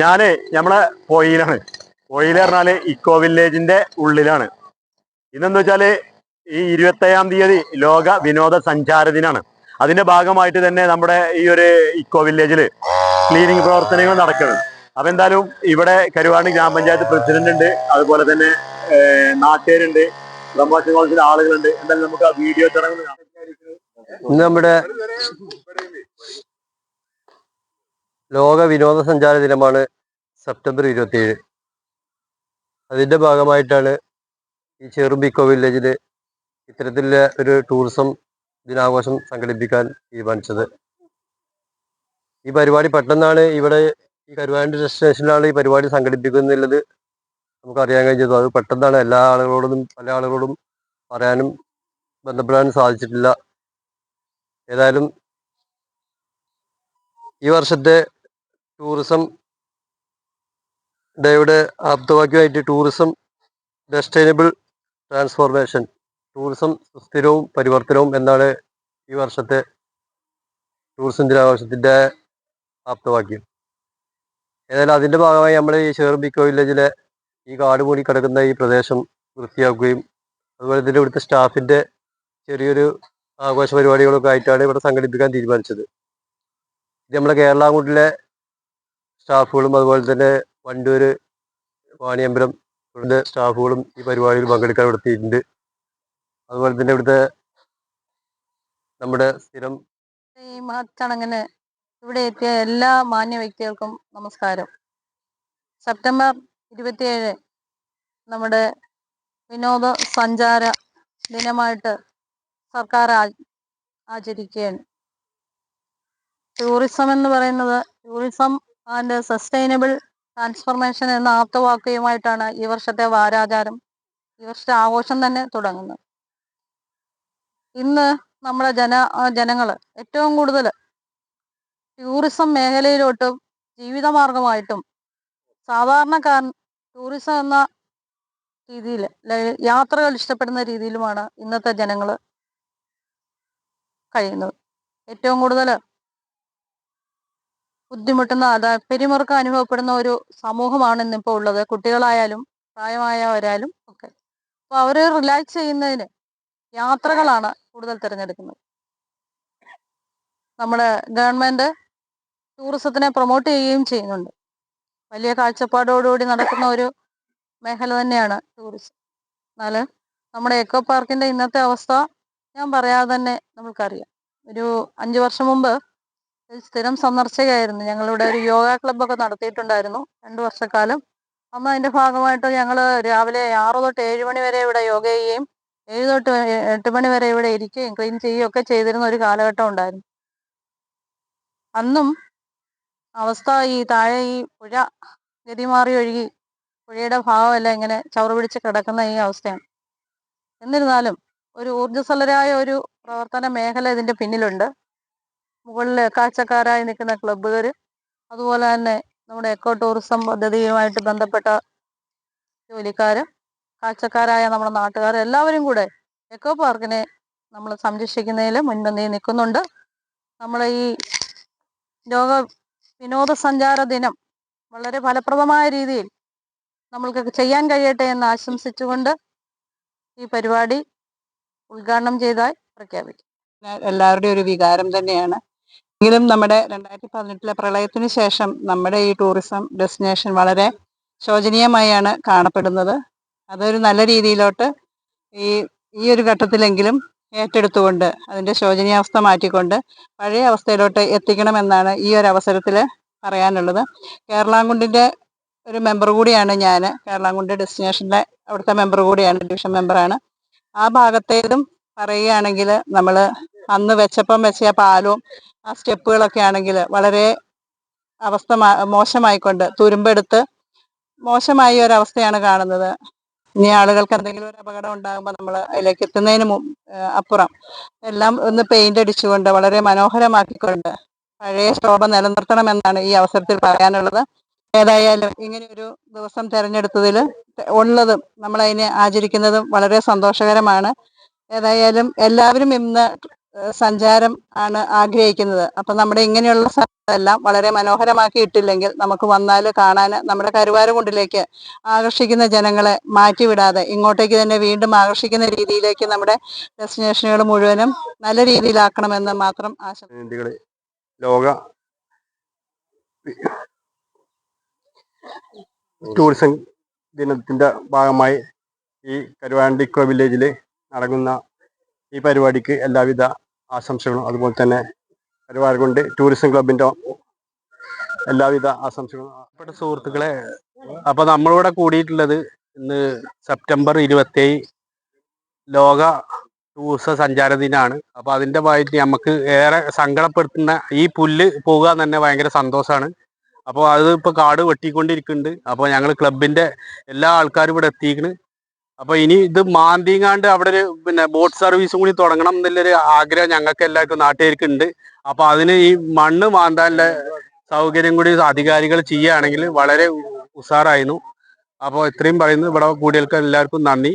ഞാൻ നമ്മളെ പൊയിലാണ്. പൊയിൽ പറഞ്ഞാൽ ഇക്കോ വില്ലേജിന്റെ ഉള്ളിലാണ്. ഇന്നെന്ന് വെച്ചാൽ ഈ ഇരുപത്തേഴാം തീയതി ലോക വിനോദ സഞ്ചാര ദിനാണ്. അതിന്റെ ഭാഗമായിട്ട് തന്നെ നമ്മുടെ ഈ ഒരു ഇക്കോ വില്ലേജിൽ ക്ലീനിങ് പ്രവർത്തനങ്ങൾ നടക്കുന്നത് അപ്പൊ എന്തായാലും ഇവിടെ കരുവാണി ഗ്രാമപഞ്ചായത്ത് പ്രസിഡന്റ് ഉണ്ട് അതുപോലെ തന്നെ നാട്ടുകാരുണ്ട്. പ്രമോഷൻ കോളേജിലെ ആളുകളുണ്ട്. എന്തായാലും നമുക്ക് ആ വീഡിയോ ചടങ്ങ് നമ്മുടെ ലോക വിനോദസഞ്ചാര ദിനമാണ് സെപ്റ്റംബർ ഇരുപത്തിയേഴ്. അതിന്റെ ഭാഗമായിട്ടാണ് ഈ ചെറുമ്പിക്കോ വില്ലേജിൽ ഇത്തരത്തിലുള്ള ഒരു ടൂറിസം ദിനാഘോഷം സംഘടിപ്പിക്കാൻ തീരുമാനിച്ചത്. ഈ പരിപാടി പെട്ടെന്നാണ് ഇവിടെ ഈ കരുവാനൂർ സ്റ്റേഷനിലാണ് ഈ പരിപാടി സംഘടിപ്പിക്കുന്നുള്ളത്. നമുക്കറിയാൻ കഴിഞ്ഞത് അത് പെട്ടെന്നാണ് എല്ലാ ആളുകളോടും പല ആളുകളോടും പറയാനും ബന്ധപ്പെടാനും സാധിച്ചിട്ടില്ല. ഏതായാലും ഈ വർഷത്തെ ടൂറിസം ഡേയുടെ ആപ്തവാക്യമായിട്ട് ടൂറിസം സസ്റ്റൈനബിൾ ട്രാൻസ്ഫോർമേഷൻ ടൂറിസം സുസ്ഥിരവും പരിവർത്തനവും എന്നാണ് ഈ വർഷത്തെ ടൂറിസം ദിനാഘോഷത്തിന്റെ ആപ്തവാക്യം. ഏതായാലും അതിന്റെ ഭാഗമായി നമ്മൾ ഈ ഷെയർബിക്കോ വില്ലേജിലെ ഈ കാട് മൂടി കിടക്കുന്ന ഈ പ്രദേശം വൃത്തിയാക്കുകയും അതുപോലെ തന്നെ ഇവിടുത്തെ സ്റ്റാഫിന്റെ ചെറിയൊരു ആഘോഷ പരിപാടികളൊക്കെ ആയിട്ടാണ് ഇവിടെ സംഘടിപ്പിക്കാൻ തീരുമാനിച്ചത്. ഇത് നമ്മുടെ കേരളാങ്കുട്ടിലെ സ്റ്റാഫുകളും അതുപോലെ തന്നെ വണ്ടൂര് വാണിയമ്പലം ഇവിടുത്തെ സ്റ്റാഫുകളും ഈ പരിപാടിയിൽ പങ്കെടുക്കാൻ ഇവിടെ അതുപോലെ തന്നെ ഇവിടുത്തെ നമ്മുടെ സ്ഥിരം ഈ മഹച്ചടങ്ങിന് ഇവിടെ എത്തിയ എല്ലാ മാന്യ വ്യക്തികൾക്കും നമസ്കാരം. സെപ്റ്റംബർ ഇരുപത്തിയേഴ് നമ്മുടെ വിനോദ സഞ്ചാര ദിനമായിട്ട് സർക്കാർ ആചരിക്കുകയാണ്. ടൂറിസം എന്ന് പറയുന്നത് ടൂറിസം ആൻഡ് സസ്റ്റൈനബിൾ ട്രാൻസ്ഫോർമേഷൻ എന്ന ആപ്തവാക്യവുമായിട്ടാണ് ഈ വർഷത്തെ വാരാചാരം ഈ വർഷത്തെ ആഘോഷം തന്നെ തുടങ്ങുന്നത്. ഇന്ന് നമ്മുടെ ജന ജനങ്ങൾ ഏറ്റവും കൂടുതൽ ടൂറിസം മേഖലയിലോട്ടും ജീവിതമാർഗമായിട്ടും സാധാരണക്കാരൻ ടൂറിസം എന്ന രീതിയിൽ യാത്രകൾ ഇഷ്ടപ്പെടുന്ന രീതിയിലുമാണ് ഇന്നത്തെ ജനങ്ങൾ കഴിയുന്നത്. ഏറ്റവും കൂടുതൽ ബുദ്ധിമുട്ടുന്ന അതായത് പെരുമുറുക്കം അനുഭവപ്പെടുന്ന ഒരു സമൂഹമാണ് ഇന്നിപ്പോൾ ഉള്ളത്. കുട്ടികളായാലും പ്രായമായവരായാലും ഒക്കെ. അപ്പോൾ അവർ റിലാക്സ് ചെയ്യുന്നതിന് യാത്രകളാണ് കൂടുതൽ തിരഞ്ഞെടുക്കുന്നത്. നമ്മുടെ ഗവൺമെന്റ് ടൂറിസത്തിനെ പ്രൊമോട്ട് ചെയ്യുകയും ചെയ്യുന്നുണ്ട്. വലിയ കാഴ്ചപ്പാടോടുകൂടി നടക്കുന്ന ഒരു മേഖല തന്നെയാണ് ടൂറിസം എന്നാൽ നമ്മുടെ എക്കോ പാർക്കിന്റെ ഇന്നത്തെ അവസ്ഥ ഞാൻ പറയാതെ തന്നെ നമുക്കറിയാം ഒരു അഞ്ചു വർഷം മുമ്പ് സ്ഥിരം സന്ദർശകയായിരുന്നു. ഞങ്ങളിവിടെ ഒരു യോഗ ക്ലബ്ബൊക്കെ നടത്തിയിട്ടുണ്ടായിരുന്നു രണ്ട് വർഷക്കാലം. അന്ന് അതിന്റെ ഭാഗമായിട്ട് ഞങ്ങൾ രാവിലെ ആറ് തൊട്ട് ഏഴ് മണി വരെ ഇവിടെ യോഗ ചെയ്യുകയും ഏഴ് തൊട്ട് എട്ട് മണി വരെ ഇവിടെ ഇരിക്കുകയും ക്ലീൻ ചെയ്യുകയും ഒക്കെ ചെയ്തിരുന്ന ഒരു കാലഘട്ടം ഉണ്ടായിരുന്നു. അന്നും അവസ്ഥ ഈ താഴെ ഈ പുഴ ഗതിമാറി ഒഴുകി പുഴയുടെ ഭാഗമെല്ലാം ഇങ്ങനെ ചവറ് പിടിച്ച് കിടക്കുന്ന ഈ അവസ്ഥയാണ്. എന്നിരുന്നാലും ഒരു ഊർജസ്വലരായ ഒരു പ്രവർത്തന മേഖല ഇതിന്റെ പിന്നിലുണ്ട്. മുകളിൽ കാഴ്ചക്കാരായി നിൽക്കുന്ന ക്ലബ്ബുകാർ അതുപോലെ തന്നെ നമ്മുടെ എക്കോ ടൂറിസം പദ്ധതിയുമായിട്ട് ബന്ധപ്പെട്ട ജോലിക്കാർ കാഴ്ചക്കാരായ നമ്മുടെ നാട്ടുകാർ എല്ലാവരും കൂടെ എക്കോ പാർക്കിനെ നമ്മൾ സംരക്ഷിക്കുന്നതിൽ മുൻപന്തിയിൽ നിൽക്കുന്നുണ്ട്. നമ്മളെ ഈ ലോക വിനോദസഞ്ചാര ദിനം വളരെ ഫലപ്രദമായ രീതിയിൽ നമ്മൾക്ക് ചെയ്യാൻ കഴിയട്ടെ എന്ന് ആശംസിച്ചുകൊണ്ട് ഈ പരിപാടി ഉദ്ഘാടനം ചെയ്തായി പ്രഖ്യാപിക്കും. എല്ലാവരുടെയും ഒരു വികാരം തന്നെയാണ്. എങ്കിലും നമ്മുടെ രണ്ടായിരത്തി പതിനെട്ടിലെ പ്രളയത്തിന് ശേഷം നമ്മുടെ ഈ ടൂറിസം ഡെസ്റ്റിനേഷൻ വളരെ ശോചനീയമായാണ് കാണപ്പെടുന്നത്. അതൊരു നല്ല രീതിയിലോട്ട് ഈ ഈ ഒരു ഘട്ടത്തിലെങ്കിലും ഏറ്റെടുത്തുകൊണ്ട് അതിന്റെ ശോചനീയാവസ്ഥ മാറ്റിക്കൊണ്ട് പഴയ അവസ്ഥയിലോട്ട് എത്തിക്കണമെന്നാണ് ഈ ഒരു അവസരത്തിൽ പറയാനുള്ളത്. കേരളാങ്കുണ്ടിന്റെ ഒരു മെമ്പർ കൂടിയാണ് ഞാൻ. കേരളാങ്കുണ്ട് ഡെസ്റ്റിനേഷനിലെ അവിടുത്തെ മെമ്പർ കൂടിയാണ് ഡിവിഷൻ മെമ്പറാണ് ആ ഭാഗത്തേതും പറയുകയാണെങ്കിൽ നമ്മൾ അന്ന് വെച്ചപ്പം വെച്ച പാലും പാലവും ആ സ്റ്റെപ്പുകളൊക്കെ ആണെങ്കിൽ വളരെ അവസ്ഥ മോശമായിക്കൊണ്ട് തുരുമ്പെടുത്ത് മോശമായ ഒരു അവസ്ഥയാണ് കാണുന്നത്. ഇനി ആളുകൾക്ക് എന്തെങ്കിലും ഒരു അപകടം ഉണ്ടാകുമ്പോൾ നമ്മൾ അതിലേക്ക് എത്തുന്നതിന് അപ്പുറം. എല്ലാം ഒന്ന് പെയിന്റ് അടിച്ചുകൊണ്ട് വളരെ മനോഹരമാക്കിക്കൊണ്ട് പഴയ ശോഭ നിലനിർത്തണമെന്നാണ് ഈ അവസരത്തിൽ പറയാനുള്ളത്. ഏതായാലും ഇങ്ങനെ ഒരു ദിവസം തിരഞ്ഞെടുത്തതിൽ ഉള്ളതും നമ്മളതിനെ ആചരിക്കുന്നതും വളരെ സന്തോഷകരമാണ്. ഏതായാലും എല്ലാവരും ഇന്ന് സഞ്ചാരം ആണ് ആഗ്രഹിക്കുന്നത്. അപ്പൊ നമ്മുടെ ഇങ്ങനെയുള്ള സ്ഥലമെല്ലാം വളരെ മനോഹരമാക്കി ഇട്ടില്ലെങ്കിൽ നമുക്ക് വന്നാൽ കാണാൻ നമ്മുടെ കരുവാരകുണ്ടിലേക്ക് ആകർഷിക്കുന്ന ജനങ്ങളെ മാറ്റിവിടാതെ ഇങ്ങോട്ടേക്ക് തന്നെ വീണ്ടും ആകർഷിക്കുന്ന രീതിയിലേക്ക് നമ്മുടെ ഡെസ്റ്റിനേഷനുകൾ മുഴുവനും നല്ല രീതിയിലാക്കണമെന്ന് മാത്രം ആശ പ്രതിനിധികൾ ലോക ടൂറിസം ദിനത്തിന്റെ ഭാഗമായി ഈ കരുവാണ്ടിക്കോ വില്ലേജിൽ നടക്കുന്ന ഈ പരിപാടിക്ക് എല്ലാവിധ ആശംസകളും അതുപോലെ തന്നെ കരുവാരകുണ്ട് ടൂറിസം ക്ലബിന്റെ എല്ലാവിധ ആശംസകളും. അപ്പോഴത്തെ സുഹൃത്തുക്കളെ അപ്പൊ നമ്മളിവിടെ കൂടിയിട്ടുള്ളത് ഇന്ന് സെപ്റ്റംബർ ഇരുപത്തേഴ് ലോക ടൂറിസ സഞ്ചാര ദിനമാണ് അപ്പോൾ അതിന്റെ ഭാഗത്ത് നമുക്ക് ഏറെ സങ്കടപ്പെടുത്തുന്ന ഈ പുല്ല് പോകുക തന്നെ ഭയങ്കര സന്തോഷമാണ്. അപ്പോൾ അത് ഇപ്പൊ കാട് വെട്ടിക്കൊണ്ടിരിക്കുന്നുണ്ട്. അപ്പോൾ ഞങ്ങൾ ക്ലബിന്റെ എല്ലാ ആൾക്കാരും ഇവിടെ എത്തിയിരിക്കണ് അപ്പൊ ഇനി ഇത് മാന്തിങ്ങാണ്ട് അവിടെ ഒരു പിന്നെ ബോട്ട് സർവീസും കൂടി തുടങ്ങണം എന്നുള്ളൊരു ആഗ്രഹം ഞങ്ങൾക്ക് എല്ലാവർക്കും നാട്ടുകാർക്ക് ഉണ്ട് അപ്പൊ അതിന് ഈ മണ്ണ് മാന്താനുള്ള സൗകര്യം കൂടി അധികാരികൾ ചെയ്യുകയാണെങ്കിൽ വളരെ ഉഷാറായിരുന്നു അപ്പോൾ ഇത്രയും പറയുന്നത് ഇവിടെ കൂടിയവർക്ക് എല്ലാവർക്കും നന്ദി.